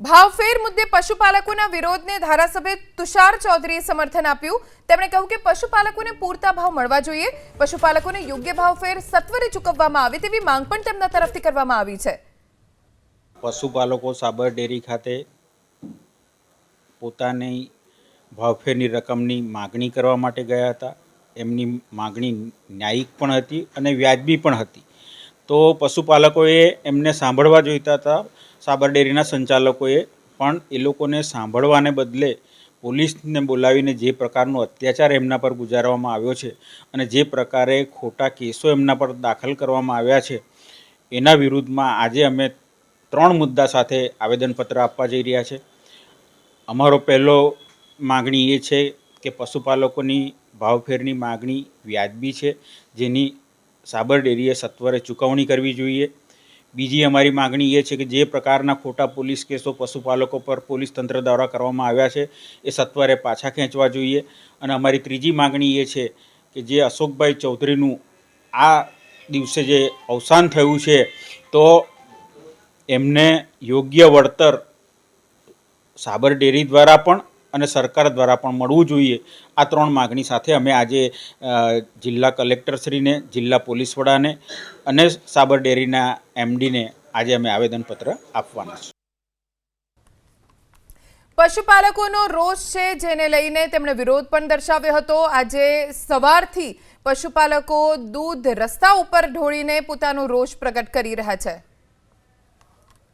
ભાવફેર મુદ્દે પશુપાલકોના વિરોધને ધારાસભ્ય તુષાર ચૌધરીએ સમર્થન આપ્યું. તેમણે કહ્યું કે પશુપાલકોને પૂરતા ભાવ મળવા જોઈએ. પશુપાલકોને યોગ્ય ભાવફેર સત્વરે ચૂકવવામાં આવે તેવી માંગ પણ તેમના તરફથી કરવામાં આવી છે. પશુપાલકો સાબર ડેરી ખાતે પોતાની ભાવફેરની રકમની માગણી કરવા માટે ગયા હતા. એમની માગણી ન્યાયિક પણ હતી અને વ્યાજબી પણ હતી. તો પશુપાલકોએ એમને સાંભળવા જોઈતા હતા સાબર ડેરીના સંચાલકોએ પણ એ લોકોને સાંભળવાને બદલે પોલીસને બોલાવીને જે પ્રકારનો અત્યાચાર એમના પર ગુજારવામાં આવ્યો છે અને જે પ્રકારે ખોટા કેસો એમના પર દાખલ કરવામાં આવ્યા છે, એના વિરુદ્ધમાં આજે અમે ત્રણ મુદ્દા સાથે આવેદનપત્ર આપવા જઈ રહ્યા છે. અમારો પહેલો માગણી એ છે કે પશુપાલકોની ભાવફેરની માગણી વ્યાજબી છે, જેની સાબર ડેરીએ સત્વરે ચૂકવણી કરવી જોઈએ. બીજી અમારી માગણી એ છે કે જે પ્રકારના ખોટા પોલીસ કેસો પશુપાલકો પર પોલીસ તંત્ર દ્વારા કરવામાં આવ્યા છે, એ સત્વરે પાછા ખેંચવા જોઈએ. અને અમારી ત્રીજી માગણી એ છે કે જે અશોકભાઈ ચૌધરીનું આ દિવસે જે અવસાન થયું છે, તો એમને યોગ્ય વળતર સાબર ડેરી દ્વારા પણ અને સરકાર દ્વારા પણ મળવું જોઈએ. આ ત્રણ માગણી સાથે અમે આજે જિલ્લા કલેક્ટરશ્રીને, જિલ્લા પોલીસ વડાને અને સાબર ડેરીના એમડીને આજે અમે આવેદનપત્ર આપવાના છે પશુપાલકોનો રોષ છે જેને લઈને તેમણે વિરોધ પણ દર્શાવ્યો હતો. આજે સવારથી પશુપાલકો દૂધ રસ્તા ઉપર ઢોળીને પોતાનો રોષ પ્રગટ કરી રહ્યા છે.